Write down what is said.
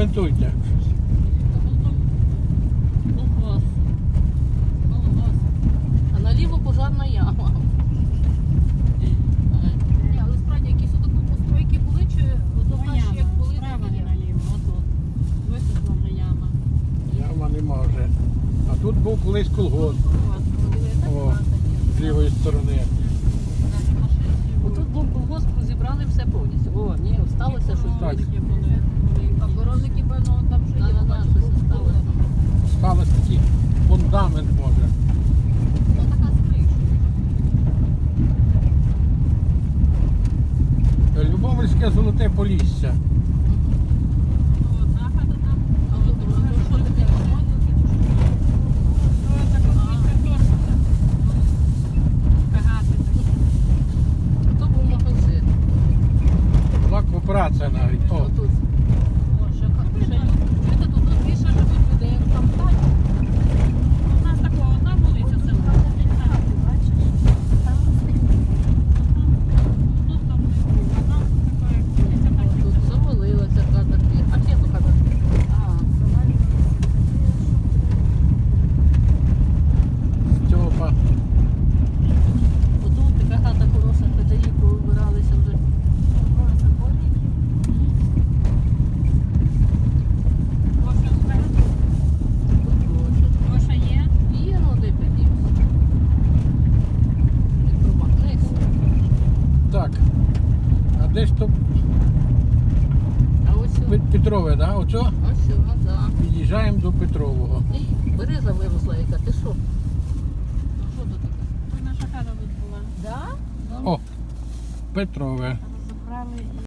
Коментуйте. Колгосп. Колгосп. А наліво пожарна яма. Ні, але справді якісь отакі постройки були, чи наші як були, Справа не наліво, отут. Яма. Яма нема вже. А тут був колись колгосп О, з лівої сторони. Отут був колгосп, зібрали все повністю. О, ні, сталося щось. Так. Охоронники, певно, там вже є. Щось сталося. Сталося такий фундамент може. Ну, така. Любомельське золоте полісся. А от друге, що таке? То був магазин. Була кооперація навіть. О, Отут. О, ще ка- ще люди. Чуєте, тут тут більше живуть людей, як там так. У нас такого одна вулиця, це Тут завалилася хата дві. А чи то хата? Стьопа. Отут така хата хороша, хазяї повибиралися вже. Тут Гоша. Є, ну де підівся. Не промахнись. Так. А де ж то А ось о- Пет- Петрове, да? Оцю? ось воно, да. Під'їжджаємо до Петрового. Ей, Береза виросла, яка, ти що? Ну що тут таке? Наша хата тут була. Да? О, Петрове. А